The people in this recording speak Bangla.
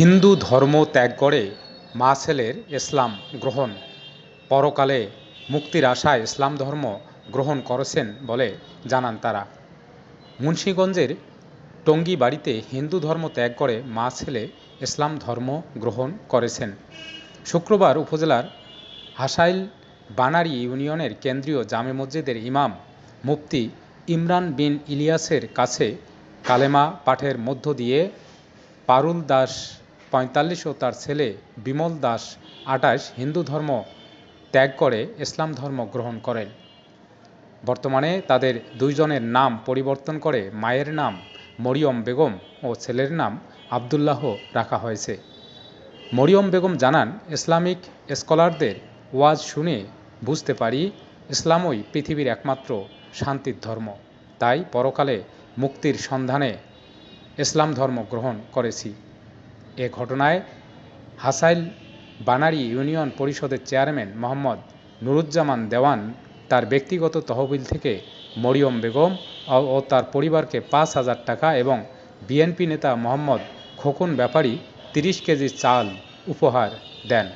হিন্দু ধর্ম ত্যাগ করে মা ছেলের ইসলাম গ্রহণ, পরকালে মুক্তির আশায় ইসলাম ধর্ম গ্রহণ করেছেন বলে জানান তারা। মুন্সীগঞ্জের টঙ্গীবাড়িতে হিন্দু ধর্ম ত্যাগ করে মা ছেলে ইসলাম ধর্ম গ্রহণ করেছেন। শুক্রবার উপজেলার হাসাইল বানারি ইউনিয়নের কেন্দ্রীয় জামে মসজিদের ইমাম মুফতি ইমরান বিন ইলিয়াসের কাছে কালেমা পাঠের মধ্য দিয়ে পারুল দাস পঁয়তাল্লিশ ও তার ছেলে বিমল দাস আটাশ হিন্দু ধর্ম ত্যাগ করে ইসলাম ধর্ম গ্রহণ করেন। বর্তমানে তাদের দুইজনের নাম পরিবর্তন করে মায়ের নাম মরিয়ম বেগম ও ছেলের নাম আবদুল্লাহ রাখা হয়েছে। মরিয়ম বেগম জানান, ইসলামিক স্কলারদের ওয়াজ শুনে বুঝতে পারি ইসলামই পৃথিবীর একমাত্র শান্তির ধর্ম। তাই পরকালে মুক্তির সন্ধানে ইসলাম ধর্ম গ্রহণ করেছি। এ ঘটনায় হাসাইল বানারি ইউনিয়ন পরিষদের চেয়ারম্যান মোহাম্মদ নুরুজ্জামান দেওয়ান, তার ব্যক্তিগত তহবিল থেকে মরিয়ম বেগম ও- তার পরিবারকে পাঁচ হাজার টাকা এবং বিএনপি নেতা মোহাম্মদ খোকন ব্যাপারী তিরিশ কেজি চাল উপহার দেন।